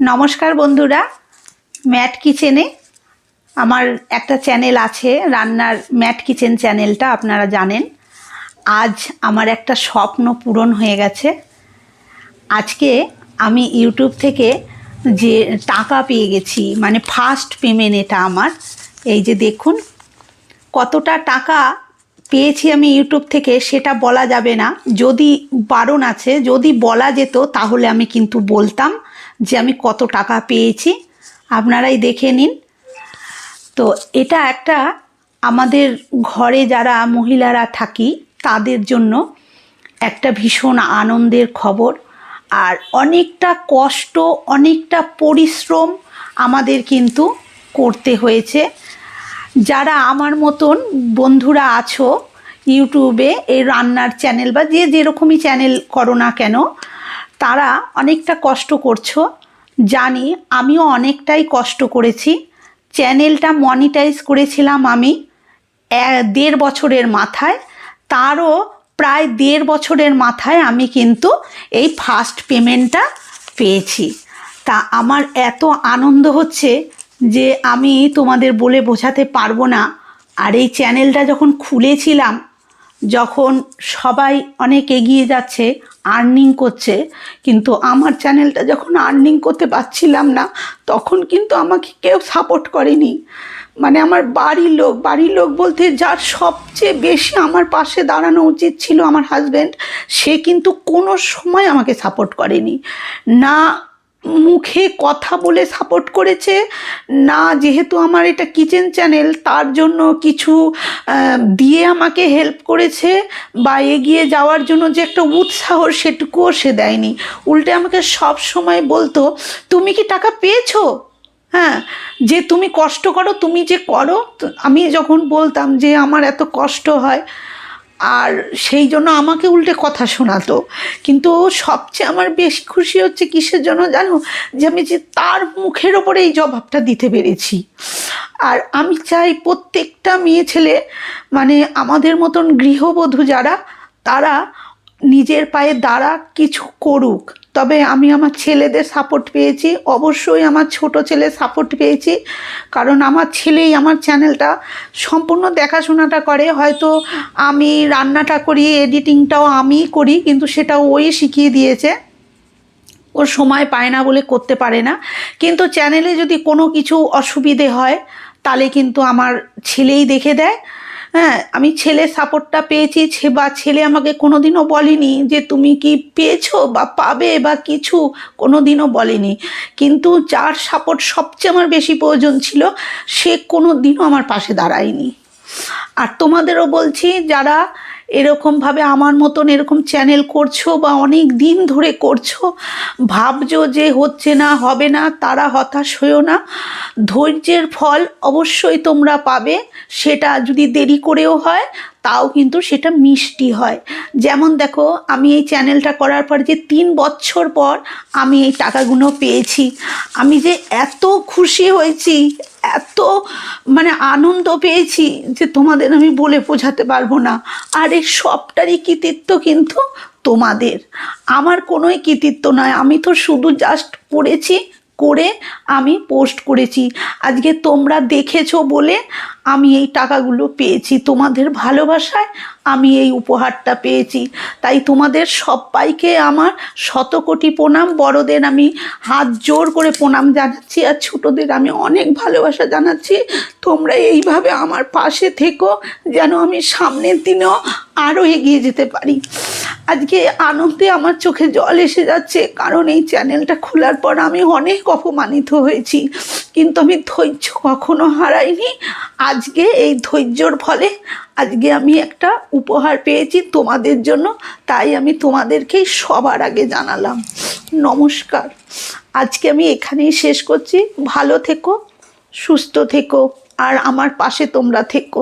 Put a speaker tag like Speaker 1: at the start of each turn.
Speaker 1: নমস্কার বন্ধুরা, ম্যাট কিচেনে আমার একটা চ্যানেল আছে, রান্নার ম্যাট কিচেন চ্যানেলটা আপনারা জানেন। আজ আমার একটা স্বপ্ন পূরণ হয়ে গেছে। আজকে আমি ইউটিউব থেকে যে টাকা পেয়ে গেছি মানে ফার্স্ট পেমেন্ট এটা আমার, এই যে দেখুন কতটা টাকা পেয়েছি আমি ইউটিউব থেকে, সেটা বলা যাবে না। যদি বারণ আছে, যদি বলা যেত তাহলে আমি কিন্তু বলতাম। যে আমি কত টাকা পেয়েছি, আপনারাই দেখে নিন। তো এটা একটা আমাদের ঘরে যারা মহিলারা থাকি, তাদের জন্য একটা ভীষণ আনন্দের খবর। আর অনেকটা কষ্ট, অনেকটা পরিশ্রম আমাদের কিন্তু করতে হয়েছে। যারা আমার মতন বন্ধুরা আছো, ইউটিউবে এই রান্নার চ্যানেল বা যে যেরকমই চ্যানেল করো না কেন তারা অনেকটা কষ্ট করছ। জানি আমিও অনেকটাই কষ্ট করেছি। চ্যানেলটা মনিটাইজ করেছিলাম আমি দেড় বছরের মাথায়। তারও প্রায় দেড় বছরের মাথায় আমি কিন্তু এই ফার্স্ট পেমেন্টটা পেয়েছি। তা আমার এত আনন্দ হচ্ছে যে আমি তোমাদের বলে বোঝাতে পারব না। আর এই চ্যানেলটা যখন খুলেছিলাম যখন সবাই অনেক এগিয়ে যাচ্ছে আর্নিং করছে, কিন্তু আমার চ্যানেলটা যখন আর্নিং করতে পারছিলাম না, তখন কিন্তু আমাকে কেউ সাপোর্ট করেনি। মানে আমার বাড়ির লোক বাড়ির লোক বলতে যার সবচেয়ে বেশি আমার পাশে দাঁড়ানো উচিত ছিল আমার হাজব্যান্ড সে কিন্তু কোনো সময় আমাকে সাপোর্ট করেনি। না মুখে কথা বলে সাপোর্ট করেছে। না, যেহেতু আমার এটা কিচেন চ্যানেল তার জন্য কিছু দিয়ে আমাকে হেল্প করেছে বা এগিয়ে যাওয়ার জন্য যে একটা উৎসাহ সেটুকুও সে দেয়নি। উল্টে আমাকে সব সময় বলতো, তুমি কি টাকা পেয়েছ? হ্যাঁ যে তুমি কষ্ট করো, তুমি যে করো। আমি যখন বলতাম যে আমার এত কষ্ট হয় আর সেই জন্য আমাকে উল্টে কথা শোনাতো। কিন্তু সবচেয়ে আমার বেশি খুশি হচ্ছে কিসের জন্য জানো? যে আমি যে তার মুখের ওপরে এই জবাবটা দিতে পেরেছি। আর আমি চাই প্রত্যেকটা মেয়ে ছেলে মানে আমাদের মতন গৃহবধূ যারা, তারা নিজের পায়ে দাঁড়া কিছু করুক। তবে আমি আমার ছেলেদের সাপোর্ট পেয়েছি। অবশ্যই আমার ছোট ছেলে সাপোর্ট পেয়েছি। কারণ আমার ছেলেই আমার চ্যানেলটা সম্পূর্ণ দেখাশোনাটা করে। হয়তো আমি রান্নাটা করি এডিটিংটাও আমিই করি, কিন্তু সেটা ওই শিখিয়ে দিয়েছে। ওর সময় পায় না বলে করতে পারে না। কিন্তু চ্যানেলে যদি কোনো কিছু অসুবিধে হয়, তাহলে কিন্তু আমার ছেলেই দেখে দেয়। হ্যাঁ আমি ছেলে সাপোর্টটা পেয়েছি, ছে বা ছেলে আমাকে কোনো দিনও বলেনি যে তুমি কি পেয়েছ বা পাবে বা কিছু কোনো দিনও বলেনি। কিন্তু যার সাপোর্ট সবচেয়ে আমার বেশি প্রয়োজন ছিল, সে কোনো দিনও আমার পাশে দাঁড়ায়নি। আর তোমাদেরও বলছি, যারা এরকমভাবে আমার মতন এরকম চ্যানেল করছ বা অনেক দিন ধরে করছ, ভাবছ যে হচ্ছে না, হবে না, তারা হতাশ হয়েও না। ধৈর্যের ফল অবশ্যই তোমরা পাবে, সেটা যদি দেরি করেও হয়, তাও কিন্তু সেটা মিষ্টি হয়। যেমন দেখো, আমি এই চ্যানেলটা করার পর যে তিন বছর পর আমি এই টাকাগুলো পেয়েছি। আমি যে এত খুশি হয়েছি এত মানে আনন্দ পেয়েছি যে তোমাদের আমি বলে বোঝাতে পারব না। আর এই সবটারই কৃতিত্ব কিন্তু তোমাদের। আমার কোনোই কৃতিত্ব নয়। আমি তো শুধু জাস্ট পড়েছি করে আমি পোস্ট করেছি। আজকে তোমরা দেখেছ বলে আমি এই টাকাগুলো পেয়েছি। তোমাদের ভালোবাসায় আমি এই উপহারটা পেয়েছি। তাই তোমাদের সবাইকে আমার শতকোটি প্রণাম। বড়দের আমি হাত জোর করে প্রণাম জানাচ্ছি আর ছোটদের আমি অনেক ভালোবাসা জানাচ্ছি। তোমরা এইভাবে আমার পাশে থেকো যেন আমি সামনের দিনেও আরও এগিয়ে যেতে পারি। আজকে আনন্দে আমার চোখে জল এসে যাচ্ছে, কারণ এই চ্যানেলটা খোলার পর আমি অনেক অপমানিত হয়েছি। কিন্তু আমি ধৈর্য কখনো হারাইনি। আজকে এই ধৈর্যর ফলে আজকে আমি একটা উপহার পেয়েছি তোমাদের জন্য, তাই আমি তোমাদেরকেই সবার আগে জানালাম। নমস্কার। আজকে আমি এখানেই শেষ করছি। ভালো থেকো, সুস্থ থেকো, আর আমার পাশে তোমরা থেকো।